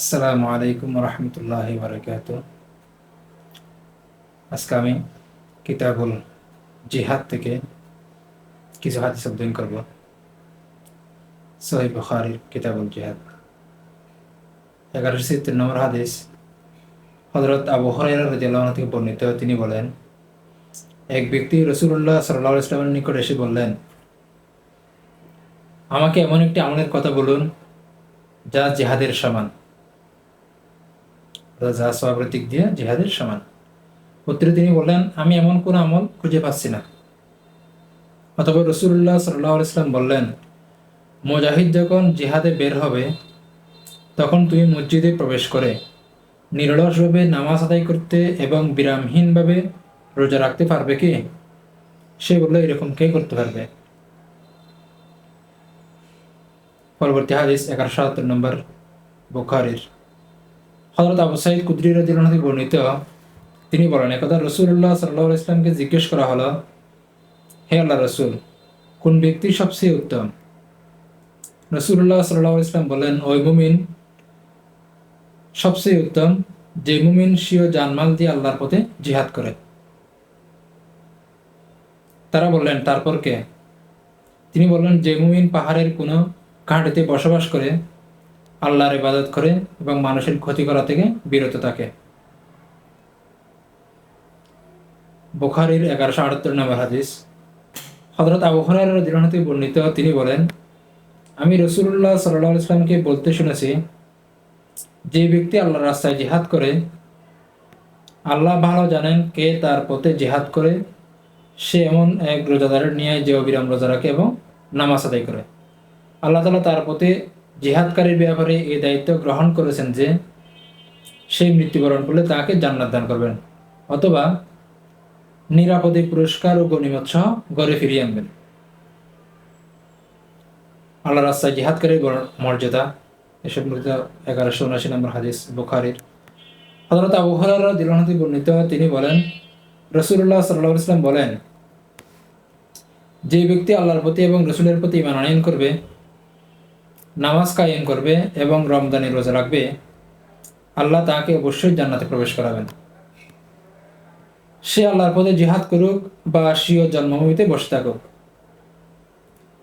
আসসালামু আলাইকুম রহমতুল্লাহ বারকাত আজকে আমি কিতাবুল জিহাদ থেকে কিছু হাদিস অধ্যয়ন করব। সহি বুখারির কিতাবুল জিহাদ। এগারোশো তিন নম্বর হাদিস হজরত আবু হরাইরা রাদিয়াল্লাহু থেকে বর্ণিত, তিনি বলেন, এক ব্যক্তি রসুল্লাহ সাল্লাহ ইসলামের নিকট এসে বললেন, আমাকে এমন একটি আমলের কথা বলুন যা জেহাদের সমান। যা দিক দিয়ে জিহাদের সমান। উত্তরে তিনি বললেন, আমি এমন কোন আমল খুঁজে পাচ্ছি না। অথবা রসুল্লাহ সাল্লাহ ইসলাম বললেন, মুজাহিদ যখন জিহাদে বের হবে, তখন তুমি মসজিদে প্রবেশ করে নিরলসভাবে নামাজ আদায় করতে এবং বিরামহীনভাবে রোজা রাখতে পারবে কি? সে বলল, এরকম কে করতে পারবে? পরবর্তী হাদিস এগারোশো নম্বর বুখারির। হজরত আবু সাইদ কুদ্রি রাদিল্লাহ থেকে বর্ণিত, তিনি বলেন, একদা রসুল্লাহ সাল্লাহ ইসলামকে জিজ্ঞেস করা হলো, হে আল্লাহ রসুল, কোন ব্যক্তি সবচেয়ে উত্তম? রসুল্লাহ সাল্লাহ ইসলাম বলেন, ওই মুমিন সবচেয়ে উত্তম, যে মুমিন সিও জানমাল দিয়ে আল্লাহর পথে জিহাদ করে। তারা বললেন, তারপর কে? তিনি বললেন, যে মুমিন পাহাড়ের কোনো ঘাটিতে বসবাস করে আল্লাহর ইবাদত করে এবং মানুষের ক্ষতি করা থেকে বিরত থাকে। বুখারির এগারোশো আটাত্তর নম্বর হাদিস। হজরত আবু দিনাতে বর্ণিত তিনি বলেন, আমি রসুল্লাহ সাল্লাহ ইসলামকে বলতে শুনেছি, যে ব্যক্তি আল্লাহর রাস্তায় জিহাদ করে, আল্লাহ ভালো জানেন কে তার পথে জিহাদ করে, সে এমন এক রোজাদারের নিয়ে যে অবিরাম রোজা রাখে এবং নামাজ আদায় করে। আল্লাহ তালা তার পথে জিহাদকারীর ব্যাপারে এই দায়িত্ব গ্রহণ করেছেন যে, সে মৃত্যুবরণ করলে তাকে জান্নাত দান করবেন, অথবা নিরাপদে পুরস্কার ও গণিমত সহ গড়ে ফিরিয়ে আনবেন। আল্লাহ রাস্তায় জিহাদকারীর মর্যাদা, এসব এগারোশো উনাশি নম্বর হাদিস বুখারির। হজরত আবু হরার বর্ণিত, তিনি বলেন রসুল্লাহ সাল্লাহ ইসলাম বলেন, যে ব্যক্তি আল্লাহর প্রতি এবং রসুলের প্রতি ইমান করবে নামাজ কায়েম করবে এবং রমজানের রোজা রাখবে, আল্লাহ তাকে অবশ্যই জান্নাতে প্রবেশ করাবেন। সে আল্লাহর পথে জিহাদ করুক বা সিও জন্মভূমিতে বসে থাকুক।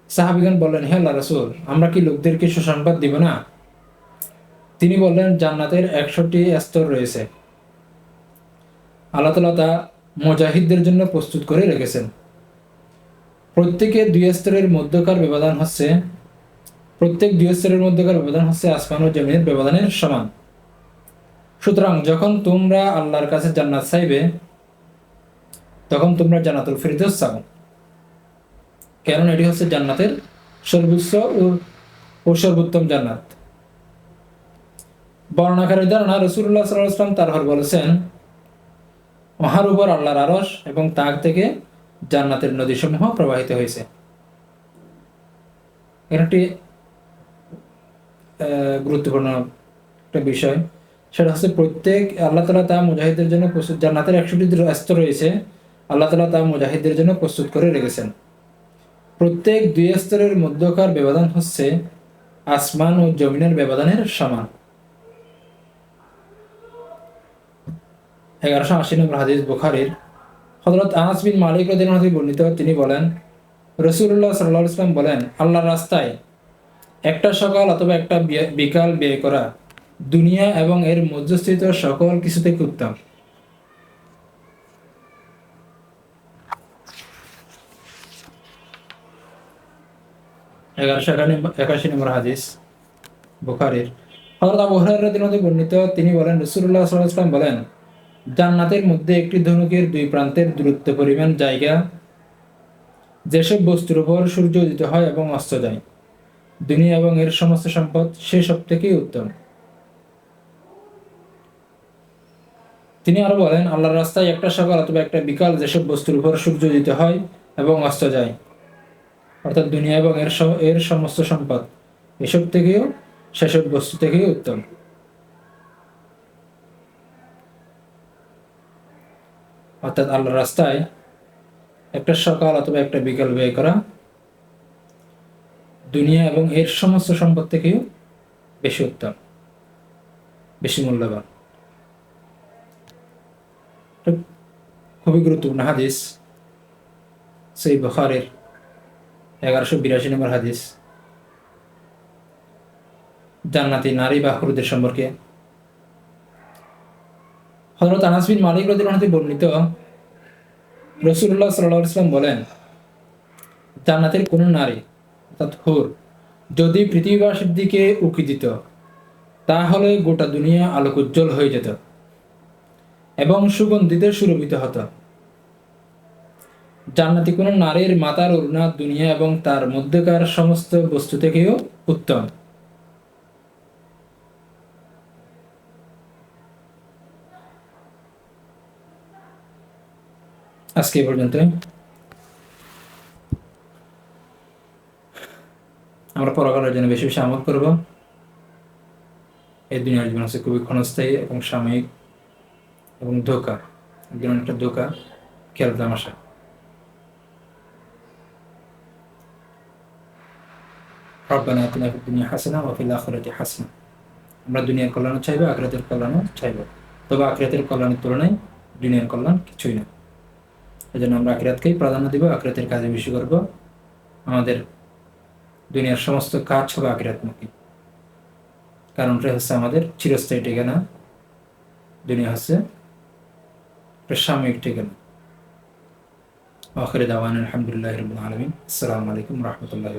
সাহাবিগান বললেন, হে আল্লাহ রসুল, আমরা কি লোকদেরকে সুসংবাদ দিব না? তিনি বললেন, জান্নাতের একশোটি স্তর রয়েছে। আল্লাহ তালা তা মুজাহিদদের জন্য প্রস্তুত করে রেখেছেন। প্রত্যেকে দুই স্তরের মধ্যকার ব্যবধান হচ্ছে প্রত্যেক দুই মধ্যকার ব্যবধান হচ্ছে আসমান ও জমিনের ব্যবধানের সমান। সুতরাং যখন তোমরা আল্লাহর কাছে জান্নাত চাইবে, তখন তোমরা জান্নাতুল ফিরদৌস চাও। কারণ এটি হচ্ছে জান্নাতের সর্বোচ্চ ও সর্বোত্তম জান্নাত। বর্ণাকারী ধারণা রসুল্লাহ সাল্লাহ ইসলাম তারহর বলেছেন মহার উপর আল্লাহর আরস এবং তাক থেকে জান্নাতের নদীসমূহ প্রবাহিত হয়েছে। একটি গুরুত্বপূর্ণ একটা বিষয়। সেটা হচ্ছে প্রত্যেক আল্লাহ তালা তা মুজাহিদের জন্য প্রস্তুত জান্নাতের একশোটি স্তর রয়েছে, আল্লাহ তালা তা মুজাহিদের জন্য প্রস্তুত করে রেখেছেন। প্রত্যেক দুই স্তরের মধ্যকার ব্যবধান হচ্ছে আসমান ও জমিনের ব্যবধানের সমান। এগারোশো আশি নম্বর হাদিস বুখারির হজরত আনাস বিন মালিক রদিন বর্ণিত তিনি বলেন রসুল্লাহ সাল্লাহ ইসলাম বলেন, আল্লাহর রাস্তায় একটা সকাল অথবা একটা বিকাল ব্যয় করা দুনিয়া এবং এর মধ্যস্থিত সকল কিছু থেকে নম্বর হাদিস, বুখারির। হজরত বর্ণিত, তিনি বলেন রসুল্লাহ সাল্লাহ বলেন, জান্নাতের মধ্যে একটি ধনুকের দুই প্রান্তের দূরত্ব পরিমাণ জায়গা, যেসব বস্তুর উপর সূর্য উদিত হয় এবং অস্ত যায়। দুনিয়া এবং এর সমস্ত সম্পদ সে সব থেকেই উত্তম। তিনি আরও বলেন, আল্লাহর রাস্তায় একটা সকাল অথবা একটা বিকাল যেসব বস্তুর উপর সূর্য উদিত হয় এবং অস্ত যায়, অর্থাৎ দুনিয়া এবং এর এর সমস্ত সম্পদ, এসব থেকেও, সেসব বস্তু থেকেই উত্তম। অর্থাৎ আল্লাহর রাস্তায় একটা সকাল অথবা একটা বিকাল ব্যয় করা দুনিয়া এবং এর সমস্ত সম্পদ থেকেও বেশি উত্তম, বেশি মূল্যবান। খুবই গুরুত্বপূর্ণ হাদিস সেই বখারের এগারোশো বিরাশি নম্বর হাদিস। জান্নাতি নারী বা হরুদের সম্পর্কে। হজরত আনাস বিন মালিক রদিল্লাহতে বর্ণিত রসুল্লাহ সাল্লাহ ইসলাম বলেন, জান্নাতের কোনো নারী অর্থাৎ হুর যদি পৃথিবীবাসীর দিকে উকি দিত, তাহলে গোটা দুনিয়া আলোক উজ্জ্বল হয়ে যেত এবং সুগন্ধিতে সুরভিত হতো। জান্নাতি কোনো নারীর মাতার অরুণা দুনিয়া এবং তার মধ্যকার সমস্ত বস্তু থেকেও উত্তম। আজকে পর্যন্ত আমরা পরকালের জন্য বেশি বেশি আমল করব। এই দুনিয়ার জীবন হচ্ছে খুবই ক্ষণস্থায়ী এবং সাময়িক এবং ধোকা। জীবন একটা ধোকা, খেয়াল তামাশা রব্বানা আতিনা ফিদ দুনিয়া হাসানা ওয়া ফিল আখিরাতি আমরা দুনিয়ার কল্যাণ চাইব, আখিরাতের কল্যাণও চাইব। তবে আখিরাতের কল্যাণের তুলনায় দুনিয়ার কল্যাণ কিছুই না। এই জন্য আমরা আখিরাতকেই প্রাধান্য দিব, আখিরাতের কাজে বেশি করব। আমাদের দুনিয়ার সমস্ত কাজ হবে আখিরাতমুখী কারণটা হচ্ছে আমাদের চিরস্থায়ী ঠিকানা। দুনিয়া হচ্ছে সাময়িক ঠিকানা। আখরে দাওয়ান আলহামদুলিল্লাহ আলমিন। আসসালামু আলাইকুম রহমতুল্লাহ